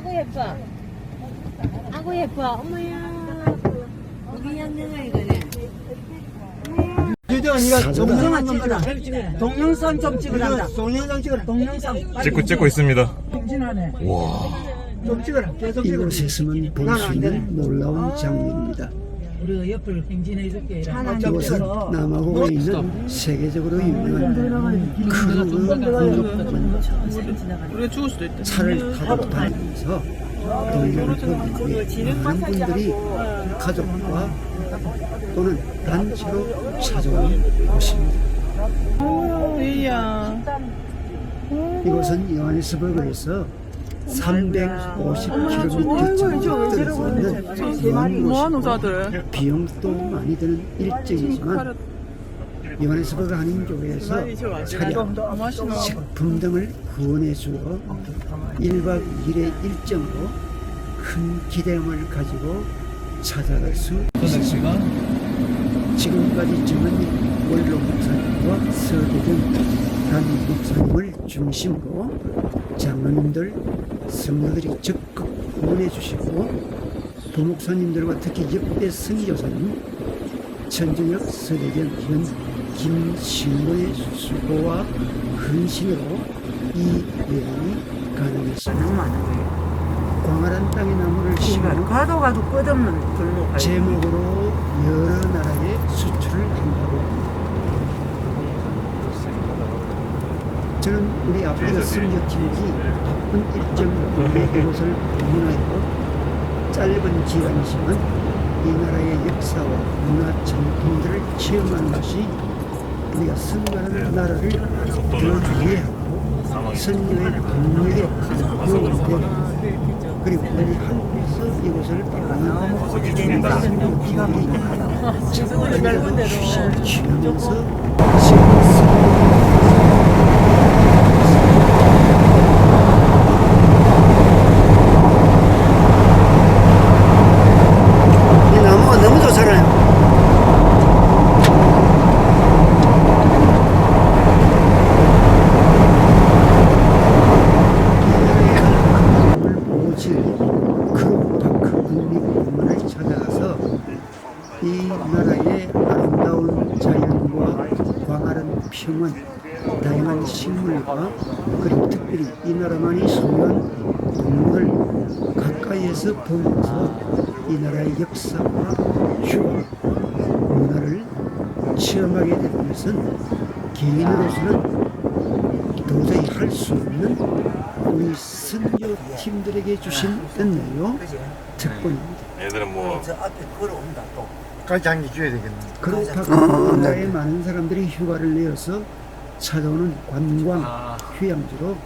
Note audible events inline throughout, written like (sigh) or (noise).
아구 예뻐. 아구 예뻐. 어머야. 우리 양양아 이거네. 유정 이거 동영상 좀 찍어라. 찍어라. 동영상 좀 찍으란다. 동영상 찍어라. 동영상 빨리 찍고 찍고 있습니다. 정진하네. 와. 좀 찍어라. 계속 찍어라. 이곳에서만 볼 수 있는 놀라운 장면입니다. 우리가 옆을 행진해 줄게. 이곳은 남아공에 있는 세계적으로 유명한 크루그 공덕원 차를 타고 다니면서 동료를 위해 많은 분들이 가족과 또는 단체로 찾아오는 곳입니다. 이곳은 요하네스버그에서 350km 정도 떨어져 있는 먼 곳이고 비용도 많이 드는 일정이지만 요하네스버그 한인교회에서 차량, 식품 등을 후원해 주어 1박 2일의 일정으로 큰 기대감을 가지고 찾아갈 수 있습니다. 지금까지 정은 원로 목사님과 서대경 목사님을 중심으로 장로님들, 성도들이 적극 후원해 주시고 부목사님들과 특히 역대 선교사님 천정혁 서대경 현 김신모의 수고와 헌신으로 이 여행이 가능했습니다. 광활한 땅의 나무를 심어 가도 가도 끝없는. 제목으로 여러 나라에 수출을 한다고 저는 우리 아프리카 선교팀이 바쁜 일정으로 이곳을 방문하여 짧은 기간이지만 이 나라의 역사와 문화 전통들을 체험하는 것이 우리가 선가하는 나라를 더 이해하고 선교의 동력에 도움이 되고 그리고 우리 한국에서 이곳을 방문하는 선교팀들이 정말 휴식을 취하면서 지냈습니다. 이 나무가 너무 좋잖아요. 오지 크로파크 국립공원을 찾아가서 이 나라의 아름다운 자연과 광활한 평원, 다양한 식물과 그리고 특별히 이 나라만이 소유한 동물을 가까이에서 보면서 이 나라의 역사와 휴가, 문화를 체험하게 되는 것은 개인으로서는 도저히 할 수 없는 우리 선교 팀들에게 주신 은혜요. 특권입니다. 얘들은 뭐까 지 한개 줘야 되겠네. 그렇다고 나라에 많은 사람들이 휴가를 내어서 찾아오는 관광 휴양지로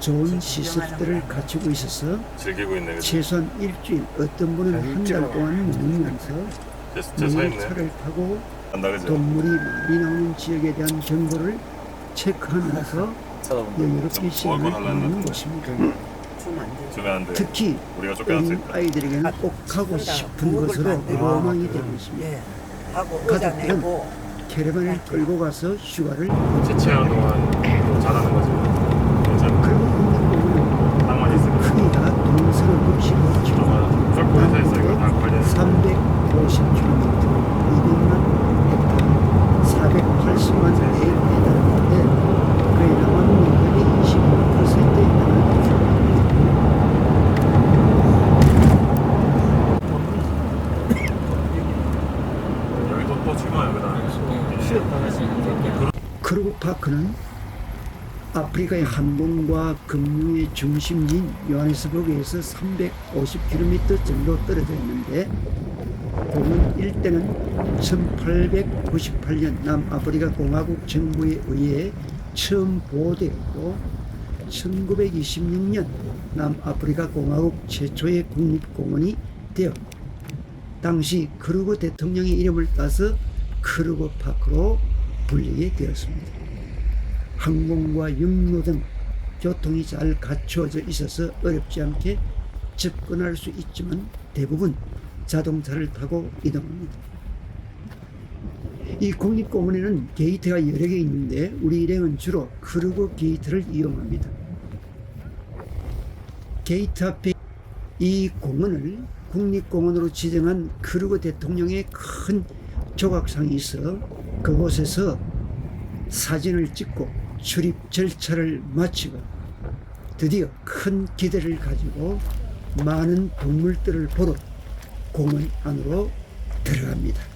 좋은 시설들을 갖추고 있어서 즐기고 있네. 최소한 일주일 어떤 분은 한 달 동안 머물면서 제, 제 서 있네. 차를 타고 간다 그죠? 동물이 많이 나오는 지역에 대한 정보를 체크하면서 (laughs) 여유롭게 시간을 보내는 곳입니다. 쫓겨나서는 안 돼. 주면 안 돼. 특히 우리가 쫓겨날 수 어린 아이들에게는 꼭 하고 싶은 것으로 로망이 되고 있습니다. 예. 하고 가자면 캐러밴을 끌고 가서 휴가를 지체하는 동안 잘하는 거지. 그렇죠? 크기가 동서로 65km, 아마 딱 회사에서 350km, 그 파크는 아프리카의 항공과 금융의 중심지인 요하네스버그에서 350km 정도 떨어져 있는데 공원 일대는 1898년 남아프리카 공화국 정부에 의해 처음 보호되었고 1926년 남아프리카 공화국 최초의 국립공원이 되었고 당시 크루그 대통령의 이름을 따서 크루그 파크로 불리게 되었습니다. 항공과 육로 등 교통이 잘 갖추어져 있어서 어렵지 않게 접근할 수 있지만 대부분 자동차를 타고 이동합니다. 이 국립공원에는 게이트가 여러 개 있는데 우리 일행은 주로 크루그 게이트를 이용합니다. 게이트 앞에 이 공원을 국립공원으로 지정한 크루그 대통령의 큰 조각상이 있어 그곳에서 사진을 찍고 출입 절차를 마치고 드디어 큰 기대를 가지고 많은 동물들을 보러 공원 안으로 들어갑니다.